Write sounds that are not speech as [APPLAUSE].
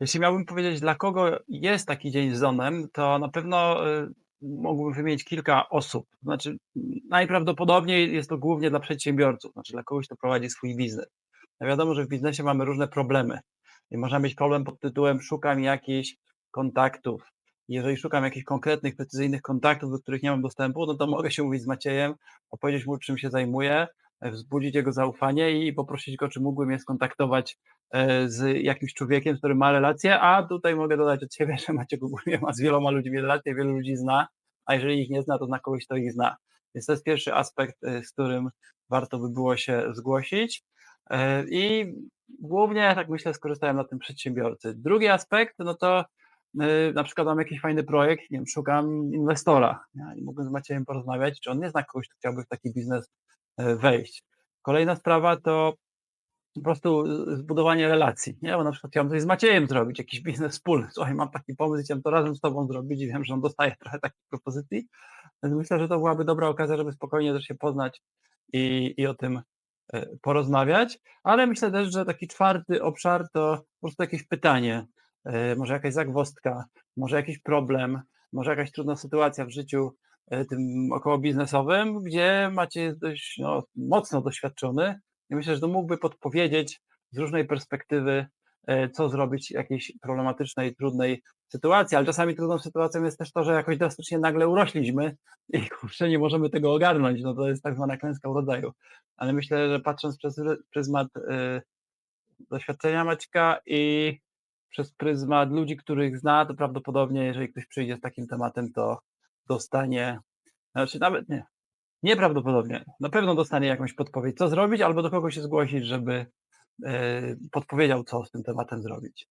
Jeśli miałbym powiedzieć, dla kogo jest taki dzień z ZON-em, to na pewno, y, mógłbym wymienić kilka osób. Znaczy, najprawdopodobniej jest to głównie dla przedsiębiorców, znaczy dla kogoś, kto prowadzi swój biznes. No wiadomo, że w biznesie mamy różne problemy i można mieć problem pod tytułem: "Szukam jakichś kontaktów". Jeżeli szukam jakichś konkretnych, precyzyjnych kontaktów, do których nie mam dostępu, no to mogę się umówić z Maciejem, opowiedzieć mu, czym się zajmuję, wzbudzić jego zaufanie i poprosić go, czy mógłby mnie skontaktować, e, z jakimś człowiekiem, z którym ma relacje, a tutaj mogę dodać od siebie, [LAUGHS] że Maciek ogólnie ma z wieloma ludźmi relacje, wielu ludzi zna, a jeżeli ich nie zna, to zna kogoś, kto ich zna. Więc to jest pierwszy aspekt, y, z którym warto by było się zgłosić. E, I głównie, tak myślę, skorzystają na tym przedsiębiorcy. Drugi aspekt, no to, na przykład mam jakiś fajny projekt, nie wiem, szukam inwestora, nie, i mógłbym z Maciejem porozmawiać, czy on nie zna kogoś, kto chciałby w taki biznes, e, wejść. Kolejna sprawa to po prostu z zbudowanie relacji, nie, bo na przykład chciałbym coś z Maciejem zrobić, jakiś biznes wspólny. [LAUGHS] "Słuchaj, mam taki pomysł chciałem to razem z tobą zrobić" i wiem, że on dostaje [LAUGHS] trochę takich propozycji, więc myślę, że to byłaby dobra okazja, żeby spokojnie też się poznać i i o tym, e, porozmawiać. Ale myślę też, że taki czwarty obszar to po prostu jakieś pytanie, e, może jakaś zagwozdka, może jakiś problem, może jakaś trudna sytuacja w życiu, e, tym okołobiznesowym, gdzie Maciej jest dość, no, mocno doświadczony i myślę, że to mógłby podpowiedzieć z różnej perspektywy, e, co zrobić w jakiejś problematycznej, trudnej sytuacji. Ale czasami trudną sytuacją jest też to, że jakoś drastycznie nagle urośliśmy [LAUGHS] i kurczę, nie możemy tego ogarnąć, no to jest tak zwana klęska urodzaju. Ale myślę, że patrząc przez ry pryzmat, y, doświadczenia Maćka i przez pryzmat ludzi, których zna, to prawdopodobnie, jeżeli ktoś przyjdzie z takim tematem, to dostanie znaczy nawet nie, nieprawdopodobnie, na pewno dostanie jakąś podpowiedź, co zrobić, albo do kogo się zgłosić, żeby, e, podpowiedział, co z tym tematem zrobić.